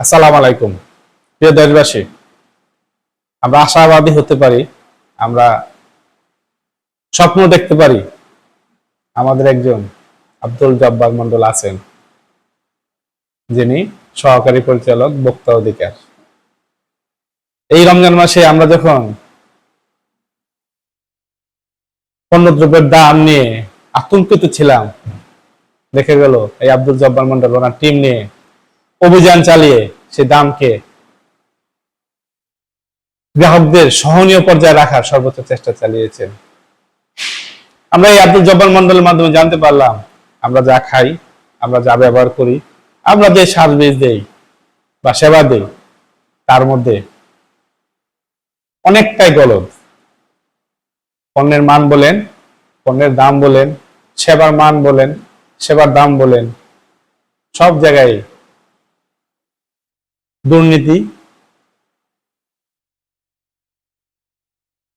আসসালামু আলাইকুম। প্রিয় দেশবাসী, আমরা আশাবাদী হতে পারি, আমরা স্বপ্ন দেখতে পারি আমাদের একজন আব্দুল জব্বার মন্ডল আছেন, যিনি সহকারী পরিচালক বক্তা অধিকার। এই রমজান মাসে আমরা যখন পণ্যদ্রব্যের দাম নিয়ে আতঙ্কিত ছিলাম, দেখে গেল এই আব্দুল জব্বার মন্ডল ওনার টিম নিয়ে অভিযান চালিয়ে সে দামকে গ্রাহকদের সহনীয় পর্যায়ে রাখার সর্বোচ্চ চেষ্টা চালিয়েছেন। আমরা এই আব্দুল জব্বার মন্ডলের মাধ্যমে জানতে পারলাম, আমরা যা খাই, আমরা যা ব্যবহার করি, আমরা যে সার্ভিস দেই বা সেবা দেই, তার মধ্যে অনেকটাই গলদ। পণ্যের মান বলেন, পণ্যের দাম বলেন, সেবার মান বলেন, সেবার দাম বলেন, সব জায়গায় দুর্নীতি,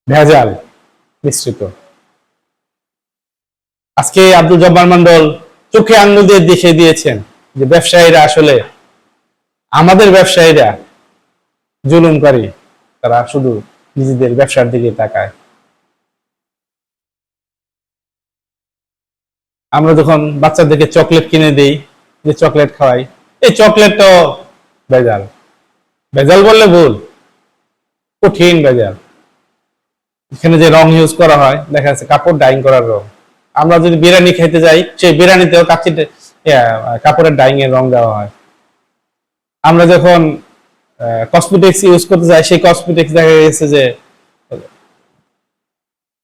ভেজাল, মিশ্রিত। আজকে আব্দুল জব্বার মন্ডল চোখে আঙ্গুল দিয়ে দেখিয়ে দিয়েছেন যে ব্যবসায়ীরা আসলে, আমাদের ব্যবসায়ীরা জুলুমকারী তারা শুধু নিজেদের ব্যবসার দিকে তাকায়। আমরা যখন বাচ্চাদেরকে চকলেট কিনে দিই, যে চকলেট খাওয়াই, এই চকলেটটাও ভেজাল। ভেজাল বললে ভুল। কঠিন ভেজাল এখানে যে রং ইউজ করা হয়, দেখা যাচ্ছে কাপড় ডাইং করার রং। আমরা যদি বিরিয়ানি খেতে যাই, সেই বিরিয়ানিতেও কাচ্চি কাপড়ের ডাইং এর রং দেওয়া হয়। আমরা যখন কসমেটিক্স ইউজ করতে যাই, সেই কসমেটিক্স দেখা গেছে যে,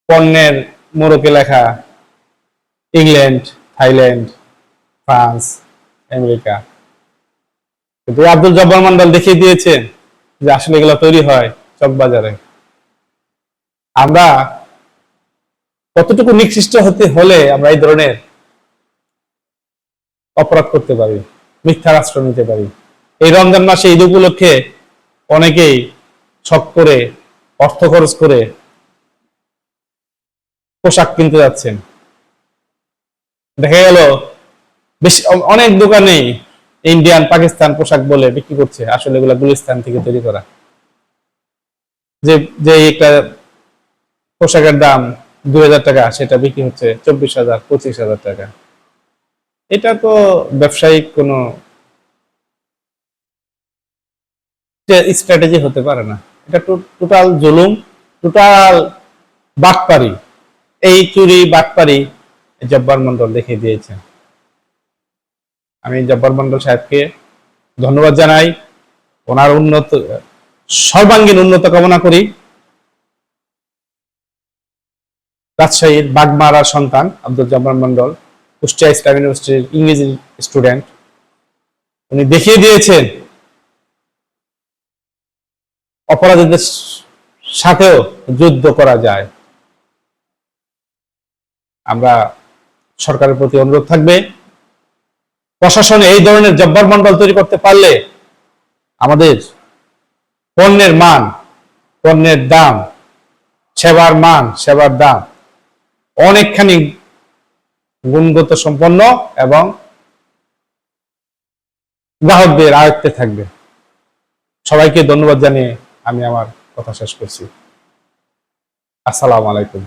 পণ্যের মোড়কে লেখা ইংল্যান্ড, থাইল্যান্ড, ফ্রান্স, আমেরিকা। কিন্তু আব্দুল জব্বার মন্ডল দেখিয়ে দিয়েছেন যে আসলে এগুলো তৈরি হয় চকবাজারে আমরা কতটুকু নিকৃষ্ট হতে হলে আমরা এই ধরনের অপরাধ করতে পারি, মিথ্যা রাষ্ট্র নিতে পারি? এই রমজান মাসে ঈদ উপলক্ষে অনেকেই ছক করে, অর্থ খরচ করে পোশাক কিনতে যাচ্ছেন। দেখা গেল, বেশ অনেক দোকানেই ইন্ডিয়ান পাকিস্তান পোশাক বলে বিক্রি করছে। আসলে এগুলা গুলিস্তান থেকে তৈরি করা। যে যে একটা পোশাকের দাম দুই হাজার টাকা, সেটা বিক্রি হচ্ছে চব্বিশ হাজার, পঁচিশ হাজার টাকা। এটা তো ব্যবসায়িক কোনো স্ট্র্যাটেজি হতে পারে না। এটা টোটাল জুলুম টোটাল বাটপারি। এই চুরি বাটপারি জব্বার মন্ডল দেখিয়ে দিয়েছেন আমি জব্বার মন্ডল সাহেবকে ধন্যবাদ জানাই। ওনার উন্নত, সর্বাঙ্গীন উন্নত কামনা করি। রাজশাহীর বাগমারা সন্তান আব্দুল জব্বার মন্ডল কুষ্টিয়া ইসলাম ইউনিভার্সিটির ইংরেজি স্টুডেন্ট। উনি দেখিয়ে দিয়েছেন অপরাধীদের সাথেও যুদ্ধ করা যায়। আমরা সরকারের প্রতি অনুরোধ থাকবে। প্রশাসনে এই ধরনের জব্বার মন্ডল তৈরি করতে পারলে আমাদের পণ্যের মান, পণ্যের দাম, সেবার মান, সেবার দাম অনেকখানি গুণগত সম্পন্ন এবং গ্রাহকদের আয়ত্তে থাকবে। সবাইকে ধন্যবাদ জানিয়ে আমি আমার কথা শেষ করছি। আসসালামু আলাইকুম।